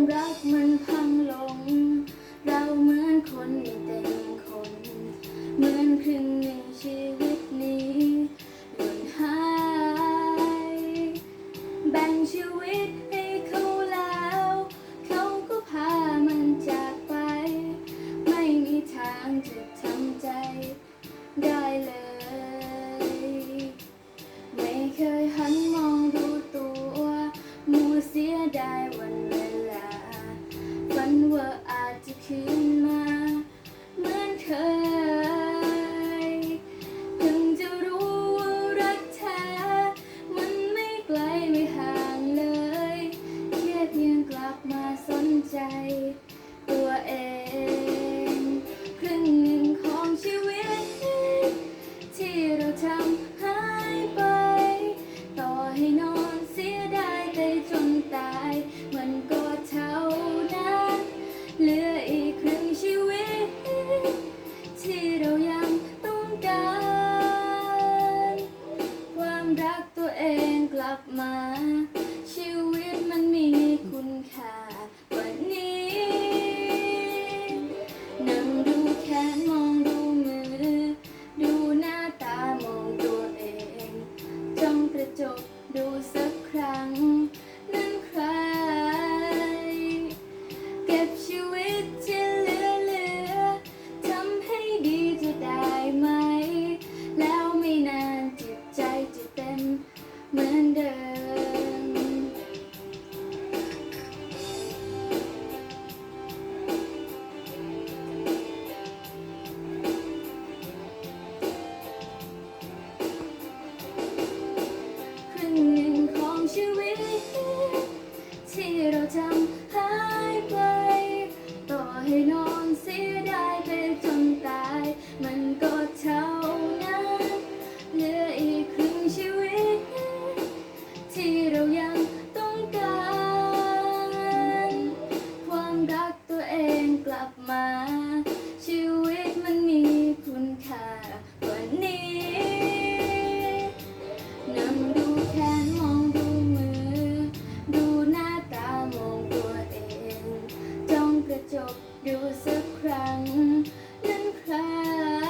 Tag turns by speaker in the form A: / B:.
A: তোমরা তোমার รักตัวเองกลับมา ชีวิตมันมี ลับมา ชีวิตมันมีคุณค่ากว่านี้นั่งดูแขนมองดูมือ ดูหน้าตามองตัวเองจ้องกระจกดูสักครั้ง นั้นครา